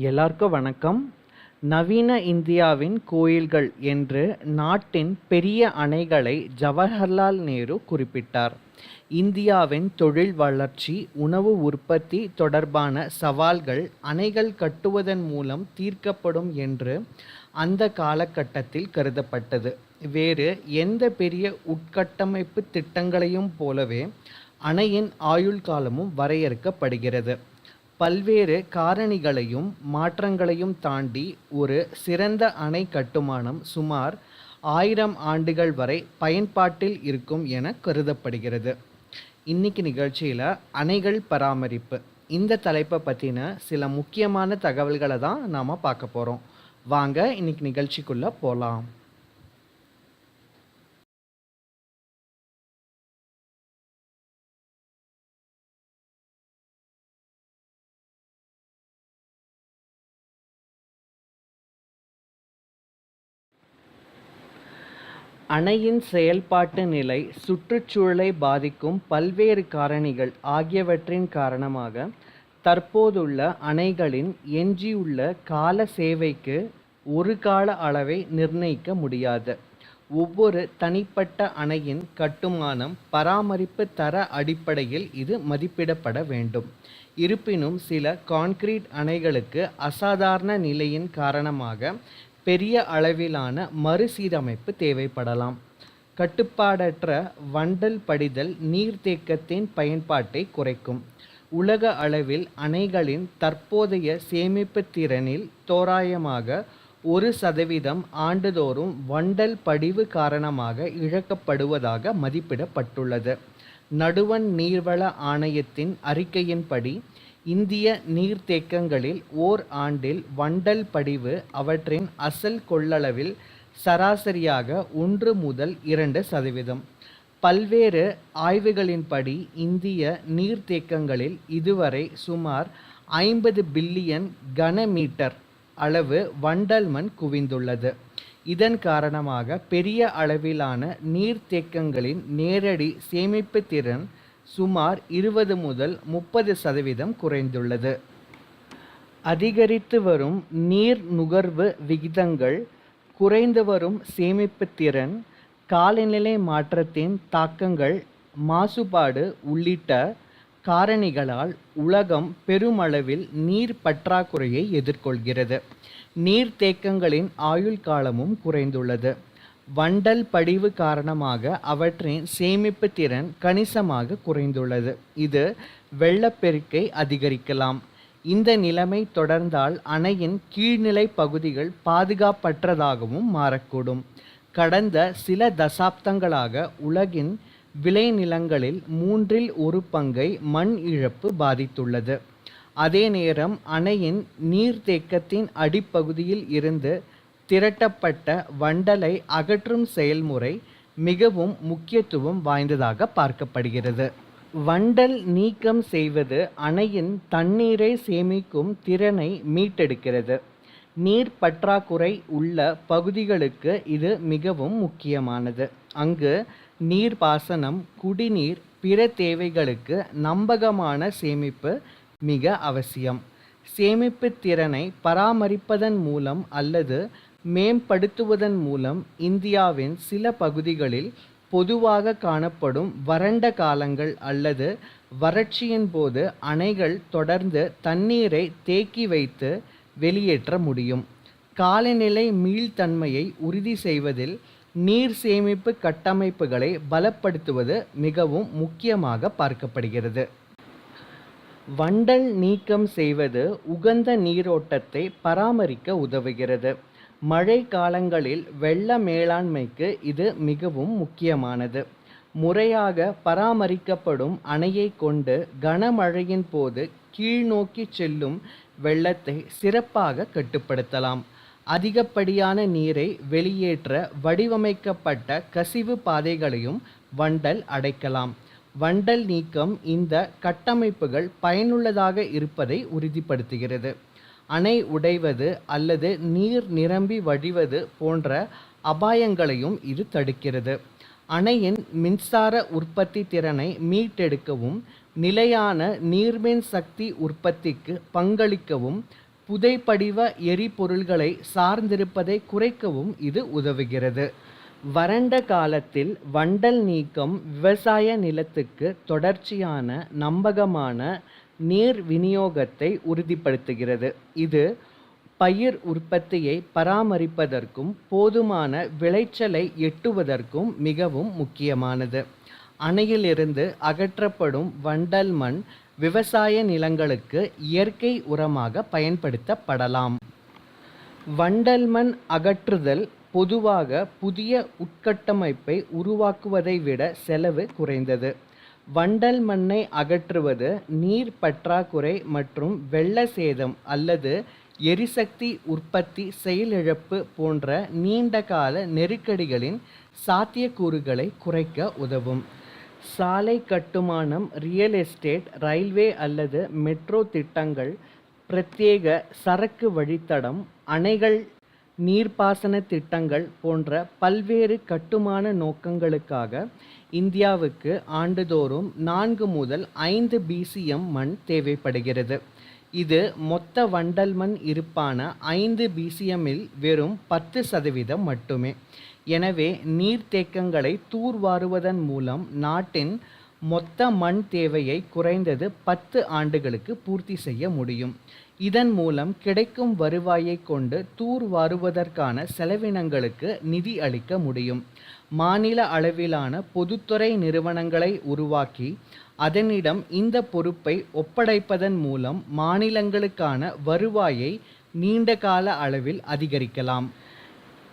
எல்லாருக்கும் வணக்கம். நவீன இந்தியாவின் கோயில்கள் என்று நாட்டின் பெரிய அணைகளை ஜவஹர்லால் நேரு குறிப்பிட்டார். இந்தியாவின் தொழில் வளர்ச்சி உணவு உற்பத்தி தொடர்பான சவால்கள் அணைகள் கட்டுவதன் மூலம் தீர்க்கப்படும் என்று அந்த காலகட்டத்தில் கருதப்பட்டது. வேறு எந்த பெரிய உட்கட்டமைப்பு திட்டங்களையும் போலவே அணையின் ஆயுள் காலமும் வரையறுக்கப்படுகிறது. பல்வேறு காரணிகளையும் மாற்றங்களையும் தாண்டி ஒரு சிறந்த அணை கட்டுமானம் சுமார் ஆயிரம் ஆண்டுகள் வரை பயன்பாட்டில் இருக்கும் என கருதப்படுகிறது. இன்னைக்கு நிகழ்ச்சியில் அணைகள் பராமரிப்பு இந்த தலைப்பை பற்றின சில முக்கியமான தகவல்களை தான் நாம் பார்க்க போகிறோம் வாங்க இன்னைக்கு நிகழ்ச்சிக்குள்ளே போகலாம் அணையின் செயல்பாட்டு நிலை சுற்றுச்சூழலை பாதிக்கும் பல்வேறு காரணிகள் ஆகியவற்றின் காரணமாக தற்போதுள்ள அணைகளின் எஞ்சியுள்ள கால சேவைக்கு ஒரு கால அளவை நிர்ணயிக்க முடியாது. ஒவ்வொரு தனிப்பட்ட அணையின் கட்டுமானம் பராமரிப்பு தர அடிப்படையில் இது மதிப்பிடப்பட வேண்டும். இருப்பினும் சில கான்கிரீட் அணைகளுக்கு அசாதாரண நிலையின் காரணமாக பெரிய அளவிலான மறுசீரமைப்பு தேவைப்படலாம். கட்டுப்பாடற்ற வண்டல் படிதல் நீர்த்தேக்கத்தின் பயன்பாட்டை குறைக்கும். உலக அளவில் அணைகளின் தற்போதைய சேமிப்பு திறனில் தோராயமாக ஒரு சதவீதம் ஆண்டுதோறும் வண்டல் படிவு காரணமாக இழக்கப்படுவதாக மதிப்பிடப்பட்டுள்ளது. நடுவண் நீர்வள ஆணையத்தின் அறிக்கையின்படி இந்திய நீர்த்தேக்கங்களில் ஓர் ஆண்டில் வண்டல் படிவு அவற்றின் அசல் கொள்ளளவில் சராசரியாக ஒன்று முதல் இரண்டு சதவீதம். பல்வேறு ஆய்வுகளின்படி இந்திய நீர்த்தேக்கங்களில் இதுவரை சுமார் ஐம்பது பில்லியன் கனமீட்டர் அளவு வண்டல் மண் குவிந்துள்ளது. இதன் காரணமாக பெரிய அளவிலான நீர்த்தேக்கங்களின் நேரடி சேமிப்பு திறன் சுமார் இருபது முதல் முப்பது சதவீதம் குறைந்துள்ளது. அதிகரித்து வரும் நீர் நுகர்வு விகிதங்கள் குறைந்து வரும் சேமிப்பு திறன் காலநிலை மாற்றத்தின் தாக்கங்கள் மாசுபாடு உள்ளிட்ட காரணிகளால் உலகம் பெருமளவில் நீர் பற்றாக்குறையை எதிர்கொள்கிறது. நீர்த்தேக்கங்களின் ஆயுள் காலமும் குறைந்துள்ளது. வண்டல் படிவு காரணமாக அவற்றின் சேமிப்பு திறன் கணிசமாக குறைந்துள்ளது. இது வெள்ளப்பெருக்கை அதிகரிக்கலாம். இந்த நிலைமை தொடர்ந்தால் அணையின் கீழ்நிலை பகுதிகள் பாதுகாப்பற்றதாகவும் மாறக்கூடும். கடந்த சில தசாப்தங்களாக உலகின் விளைநிலங்களில் மூன்றில் ஒரு பங்கை மண் இழப்பு பாதித்துள்ளது. அதே நேரம் அணையின் நீர்த்தேக்கத்தின் அடிப்பகுதியில் இருந்து திரட்டப்பட்ட வண்டலை அகற்றும் செயல்முறை மிகவும் முக்கியத்துவம் வாய்ந்ததாக பார்க்கப்படுகிறது. வண்டல் நீக்கம் செய்வது அணையின் தண்ணீரை சேமிக்கும் திறனை மீட்டெடுக்கிறது. நீர் பற்றாக்குறை உள்ள பகுதிகளுக்கு இது மிகவும் முக்கியமானது. அங்கு நீர்ப்பாசனம் குடிநீர் பிற தேவைகளுக்கு நம்பகமான சேமிப்பு மிக அவசியம். சேமிப்பு திறனை பராமரிப்பதன் மூலம் அல்லது மேம்படுத்துவதன் மூலம் இந்தியாவின் சில பகுதிகளில் பொதுவாக காணப்படும் வறண்ட காலங்கள் அல்லது வறட்சியின் போது அணைகள் தொடர்ந்து தண்ணீரை தேக்கி வைத்து வெளியேற்ற முடியும். காலநிலை மீள்தன்மையை உறுதி செய்வதில் நீர் சேமிப்பு கட்டமைப்புகளை பலப்படுத்துவது மிகவும் முக்கியமாக பார்க்கப்படுகிறது. வண்டல் நீக்கம் செய்வது உகந்த நீரோட்டத்தை பராமரிக்க உதவுகிறது. மழை காலங்களில் வெள்ள மேலாண்மைக்கு இது மிகவும் முக்கியமானது. முறையாக பராமரிக்கப்படும் அணையை கொண்டு கனமழையின் போது கீழ்நோக்கி செல்லும் வெள்ளத்தை சிறப்பாக கட்டுப்படுத்தலாம். அதிகப்படியான நீரை வெளியேற்ற வடிவமைக்கப்பட்ட கசிவு பாதைகளையும் வண்டல் அடைக்கலாம். வண்டல் நீக்கம் இந்த கட்டமைப்புகள் பயனுள்ளதாக இருப்பதை உறுதிப்படுத்துகிறது. அணை உடைவது அல்லது நீர் நிரம்பி வழிவது போன்ற அபாயங்களையும் இது தடுக்கிறது. அணையின் மின்சார உற்பத்தி திறனை மீட்டெடுக்கவும் நிலையான நீர்மின் சக்தி உற்பத்திக்கு பங்களிக்கவும் புதைப்படிவ எரிபொருள்களை சார்ந்திருப்பதை குறைக்கவும் இது உதவுகிறது. வறண்ட காலத்தில் வண்டல் நீக்கம் விவசாய நிலத்துக்கு தொடர்ச்சியான நம்பகமான நீர் விநியோகத்தை உறுதிப்படுத்துகிறது. இது பயிர் உற்பத்தியை பராமரிப்பதற்கும் போதுமான விளைச்சலை எட்டுவதற்கும் மிகவும் முக்கியமானது. அணையிலிருந்து அகற்றப்படும் வண்டல் மண் விவசாய நிலங்களுக்கு இயற்கை உரமாக பயன்படுத்தப்படலாம். வண்டல் மண் அகற்றுதல் பொதுவாக புதிய உட்கட்டமைப்பை உருவாக்குவதை விட செலவு குறைந்தது. வண்டல் மண்ணை அகற்றுவது நீர் பற்றாக்குறை மற்றும் வெள்ள சேதம் அல்லது எரிசக்தி உற்பத்தி செயலிழப்பு போன்ற நீண்டகால நெருக்கடிகளின் சாத்தியக்கூறுகளை குறைக்க உதவும். சாலை கட்டுமானம் ரியல் எஸ்டேட் ரயில்வே அல்லது மெட்ரோ திட்டங்கள் பிரத்யேக சரக்கு வழித்தடம் அணைகள் நீர்ப்பாசன திட்டங்கள் போன்ற பல்வேறு கட்டுமான நோக்கங்களுக்காக இந்தியாவுக்கு ஆண்டுதோறும் நான்கு முதல் ஐந்து பிசிஎம் மண் தேவைப்படுகிறது. இது மொத்த வண்டல் மண் இருப்பான ஐந்து பிசிஎம்மில் வெறும் பத்து சதவீதம் மட்டுமே. எனவே நீர்த்தேக்கங்களை தூர்வாருவதன் மூலம் நாட்டின் மொத்த மண் தேவையை குறைந்தது பத்து ஆண்டுகளுக்கு பூர்த்தி செய்ய முடியும். இதன் மூலம் கிடைக்கும் வருவாயை கொண்டு தூர்வாருவதற்கான செலவினங்களுக்கு நிதி அளிக்க முடியும். மாநில அளவிலான பொதுத்துறை நிறுவனங்களை உருவாக்கி அதனிடம் இந்த பொறுப்பை ஒப்படைப்பதன் மூலம் மாநிலங்களுக்கான வருவாயை நீண்டகால அளவில் அதிகரிக்கலாம்.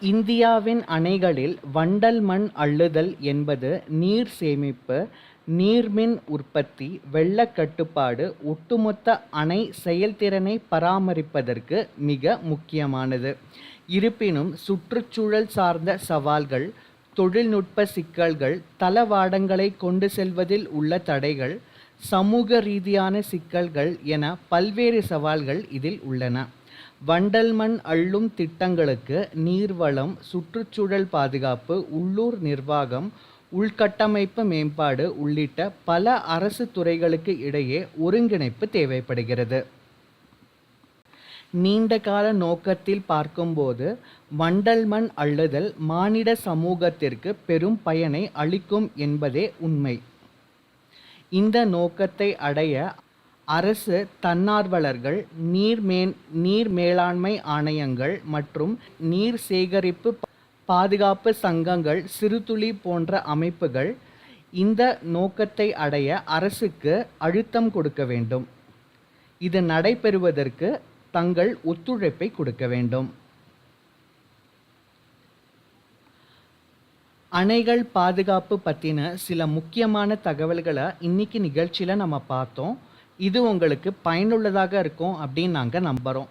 இந்தியாவின் அணைகளில் வண்டல் மண் அள்ளுதல் என்பது நீர் சேமிப்பு நீர்மின் உற்பத்தி வெள்ளக் கட்டுப்பாடு ஒட்டுமொத்த அணை செயல்திறனை பராமரிப்பதற்கு மிக முக்கியமானது. இருப்பினும் சுற்றுச்சூழல் சார்ந்த சவால்கள் தொழில்நுட்ப சிக்கல்கள் தளவாடங்களை கொண்டு செல்வதில் உள்ள தடைகள் சமூக ரீதியான சிக்கல்கள் என பல்வேறு சவால்கள் இதில் உள்ளன. வண்டல் மண் அள்ளும் திட்டங்களுக்கு நீர்வளம் சுற்றுச்சூழல் பாதுகாப்பு உள்ளூர் நிர்வாகம் உள்கட்டமைப்பு மேம்பாடு உள்ளிட்ட பல அரசு துறைகளுக்கு இடையே ஒருங்கிணைப்பு தேவைப்படுகிறது. நீண்டகால நோக்கத்தில் பார்க்கும்போது வண்டல் மண் அள்ளுதல் மானிட சமூகத்திற்கு பெரும் பயனை அளிக்கும் என்பதே உண்மை. இந்த நோக்கத்தை அடைய அரசு தன்னார்வலர்கள் நீர் மே நீர் மேலாண்மை ஆணையங்கள் மற்றும் நீர் சேகரிப்பு பாதுகாப்பு சங்கங்கள் சிறுதுளி போன்ற அமைப்புகள் இந்த நோக்கத்தை அடைய அரசுக்கு அழுத்தம் கொடுக்க வேண்டும். இது நடைபெறுவதற்கு தங்கள் ஒத்துழைப்பை கொடுக்க வேண்டும். அணைகள் பாதுகாப்பு பற்றின சில முக்கியமான தகவல்களை இன்னைக்கு நிகழ்ச்சியில் நம்ம பார்த்தோம். இது உங்களுக்கு பயனுள்ளதாக இருக்கும் அப்படின்னு நாங்கள் நம்புகிறோம்